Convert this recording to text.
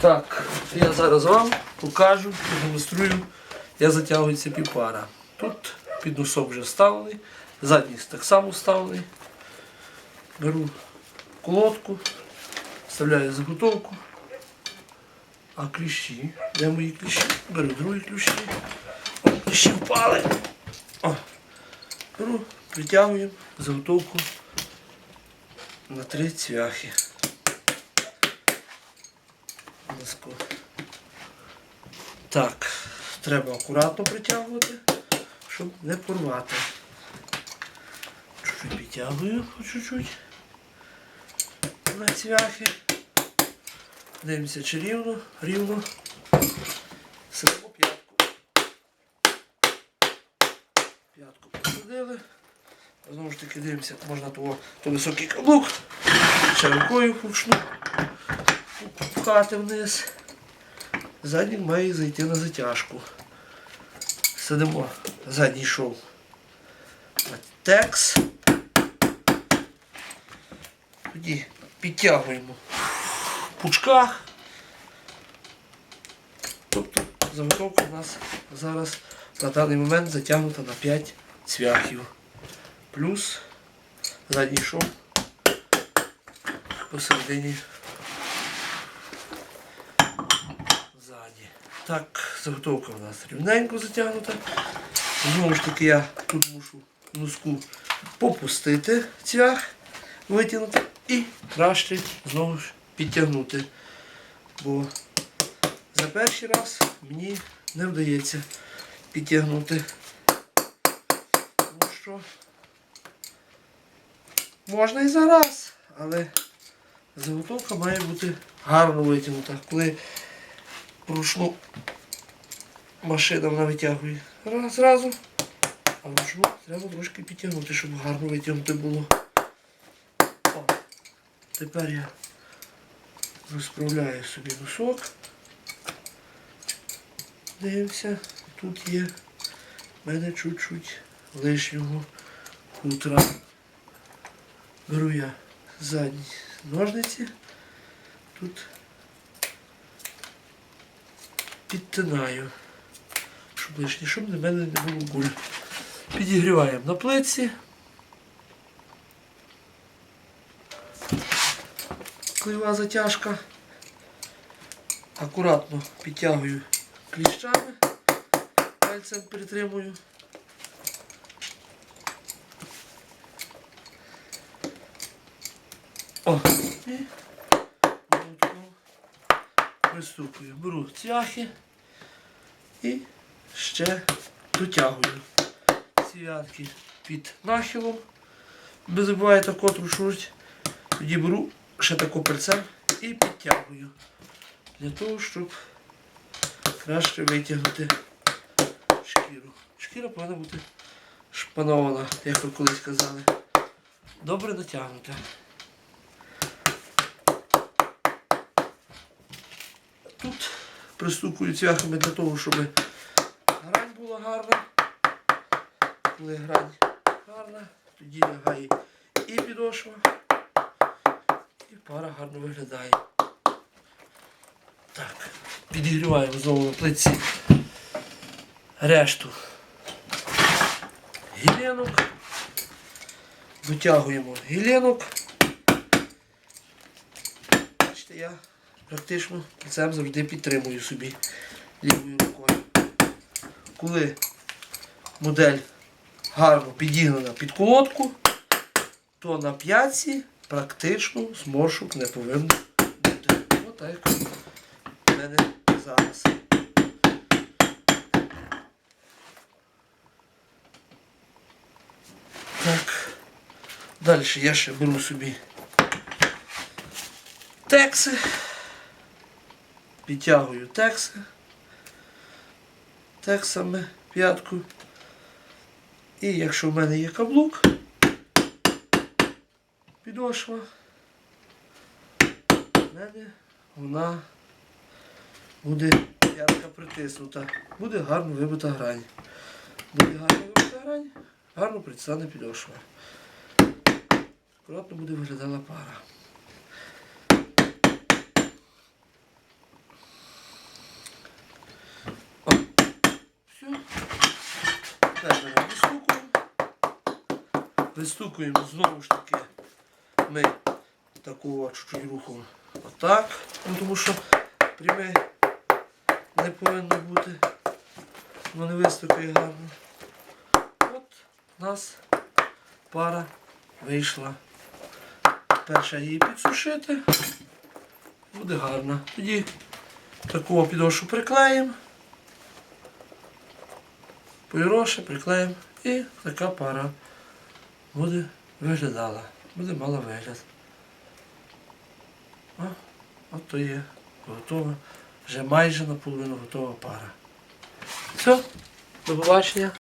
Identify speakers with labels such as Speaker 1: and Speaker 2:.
Speaker 1: Так, я зараз вам покажу, продемонструю, як затягується півпара. Тут підносок вже вставлений, задній так само вставлений. Беру колодку, вставляю заготовку, а кліщі, де мої кліщі? Беру другі кліщі. О, кліщі впали. О, беру, притягуємо заготовку на три цвяхи. Ласко. Так, треба акуратно притягувати, щоб не порвати. Чуть-чуть підтягую по чуть-чуть на цвяхи. Дивимося, чи рівно, рівно. Сидимо п'ятку. П'ятку посадили. Знову ж таки дивимося, можна того, то високий каблук. Ще рукою вручну пхати вниз. Задній має зайти на затяжку. Сидимо. Задній шов. Текс. Тоді підтягуємо в пучках. Тобто заготовка у нас зараз на даний момент затягнута на 5 цвяхів. Плюс задній шов посередині Так, заготовка у нас рівненько затягнута. Знову ж таки я тут мушу носку попустити цвях, витягнути і краще знову ж підтягнути. Бо за перший раз мені не вдається підтягнути. Тому що можна і за раз, але заготовка має бути гарно витягнута. Коли вручну машина вона витягує раз зразу, а вручну треба трошки підтягнути, щоб гарно витягнути було. О, тепер я розправляю собі носок. Дивимося, тут є в мене чуть-чуть лишнього хутра. Беру я задні ножниці. Тут підтинаю, щоб лишні, щоб на мене не було гуль. Підігріваємо на плитці. Клеєва затяжка. Акуратно підтягую кліщами, пальцем притримую. О, і приступую. Беру цвяхи і ще дотягую. Цвятки під нахилом. Не забувайте котру шурить. Тоді беру ще таку перцем і підтягую. Для того, щоб краще витягнути шкіру. Шкіра повинна бути шпанована, як ви колись казали. Добре натягнута. Тут пристукую цвяхами для того, щоб грань була гарна. Коли грань гарна, тоді лягає і підошва, і пара гарно виглядає. Так, підігріваємо знову на плитці решту гілянок. Витягуємо гілянок. Бачите, я практично кільцем завжди підтримую собі лівою рукою. Коли модель гарно підігнана під колодку, то на п'ятці практично зморшок не повинно бути. Отак в мене зараз. Так. Далі я ще беру собі текси. Підтягую текси. Тексами п'ятку. І якщо в мене є каблук, підошва, в мене вона буде п'ятка притиснута. Буде гарно вибита грань. Буде гарно вибита грань, гарно притисане підошва. Акуратно буде виглядала пара. Теж беремо, вистукуємо. Вистукуємо знову ж таки ми такого чуть-чуть рухом отак. Ну, тому що пряме не повинно бути. Воно не вистукає гарно. От у нас пара вийшла. Перша її підсушити. Буде гарно. Тоді таку підошву приклеїмо. Поїроше приклеїмо і така пара буде виглядала. Буде мала вигляд. О, от то є готова. Вже майже наполовину готова пара. Все, до побачення.